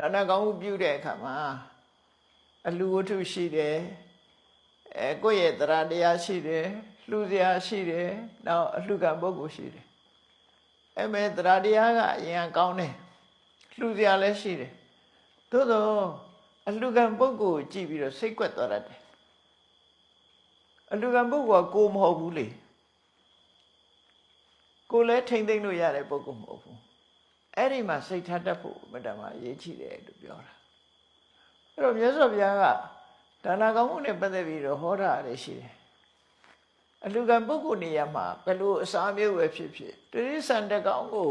ဒါနကောင်းမှုပြုတဲ့အခါမှာအလူဝတ္ထုရှိတယ်အဲကိုယ့်ရဲ့တရားတရားရှိတယ်လှူစရာရှိတယ်နောက်အလှူကံပုဂ္ဂိုလ်ရှိတယ်အဲမဲ့တရားတရားကအရင်ကောင်းတယ်လှူစရာလည်းရှိတယ်သို့တော့အလှူကံပုဂ္ဂိုလ်ကိုကြည့်ပြီးတော့စိတ်ကွက်သွားတတ်တယ်အလှူကံပုဂ္ဂိုလ်ကကိုယ်မဟုတ်ဘူးလေကိုယ်လည်းထိမ့်သိမ့်လို့ရတဲ့ပုဂ္ဂိုလ်မဟုတ်ဘူး အဲ့ဒီမှာစိတ်ထားတတ်ဖို့မတ္တမအရေးကြီးတယ်လို့ပြောတာအဲ့တော့မြတ်စွာဘုရားကဒါနကောင်းမှုနဲ့ပတ်သက်ပြီးတော့ဟောတာလည်းရှိတယ်အလူကံပုဂ္ဂိုလ်နေရာမှာဘယ်လိုအစာမျိုးပဲဖြစ်ဖြစ်တိရိစ္ဆာန်တကောင်ကို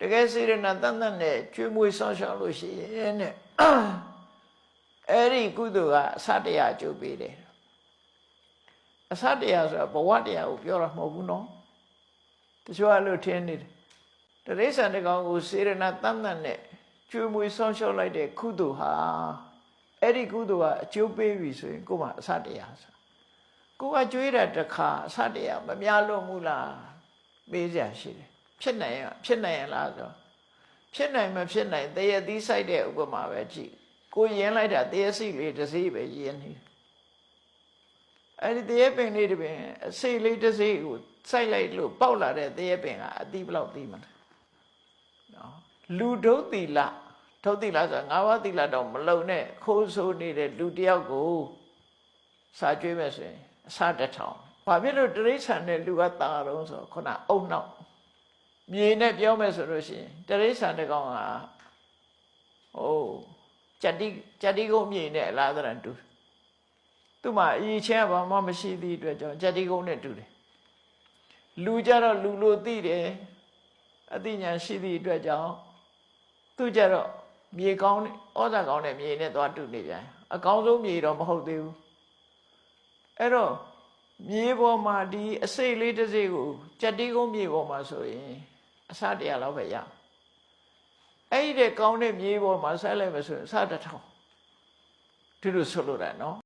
တကယ်စေရနာတန်တန်နဲ့ကျွေးမွေးဆောင်ရှောက်လို့ရှိရင်တဲ့အဲ့ဒီကုသိုလ်ကအစတရားအကျိုးပေးတယ်အစတရားဆိုတာဘဝတရားကိုပြောတာမဟုတ်ဘူးနော် တချို့ကလို့ထင်နေတယ်တရိစ္ဆာန်တကောင်ကိုစေရနာတန်တန်နဲ့ကျွေးမွေးဆောင်ရှောက်လိုက်တဲ့ကုသိုလ်ဟာအဲ့ဒီကုသိုလ်ကအကျိုးပေးပြီဆိုရင်ကိုယ်မှာအစတရားဆိုကိုယ်ကကြွေးတာတစ်ခါအစတရားမများလို့ဘူးလားပေးကြရှိတယ်ဖြစ်နိုင်ရဖြစ်နိုင်ရလားဆိုတော့ဖြစ်နိုင်မဖြစ်နိုင်တရသီးဆိုင်တဲ့ဥပမာပဲကြည့်ကိုယင်းလိုက်တာတရစီလေးတစ်စီးပဲယင်းနေတယ် အဲ့ဒီတရပင်လေးတစ်ပင်အစိလေးတစ်စီးကိုစိုက်လိုက်လို့ပေါက်လာတဲ့တရပင်ကအတိဘလောက်သိမလဲနော်လူဒုတ်တိလဒုတ်တိလဆိုတာငါးပါးတိလတော့မလုံနဲ့ခိုးဆိုးနေတဲ့လူတယောက်ကိုစာကျွေးမဲ့ဆိုရင်အစတစ်ထောင်ဘာဖြစ်လို့တရိษံနဲ့လူကတာတော့ဆိုတော့ခုနအုံနောက်မြေနဲ့ပြောမယ်ဆိုလို့ရှိရင်တရိษံတစ်ကောင်ဟာဟိုကြတိကြတိကုန်းမြေနဲ့အလားတရံတူတယ် သူ့မှာအရေးချင်းကဘာမှမရှိသည့်အတွက်ကြောင့်ကြတိကုန်းနဲ့တူတယ်လူကြတော့လူလိုသိတယ်အသိဉာဏ်ရှိသည့်အတွက်ကြောင့်သူကြတော့မြေကောင်းဩဇာကောင်းတဲ့မြေနဲ့သွားတူနေပြန်အကောင်းဆုံးမြေတော့မဟုတ်သေးဘူးအဲ့တော့မြေပေါ်မှာဒီအစိတ်လေးတစ်စိတ်ကိုကြက်တီးကုန်းမြေပေါ်မှာဆိုရင်အစတရားလောက်ပဲရအဲ့ဒီတဲ့ကောင်းတဲ့မြေပေါ်မှာဆက်လိုက်မယ်ဆိုရင်အစတစ်ထောင်ဒီလိုဆိုလိုတာနော်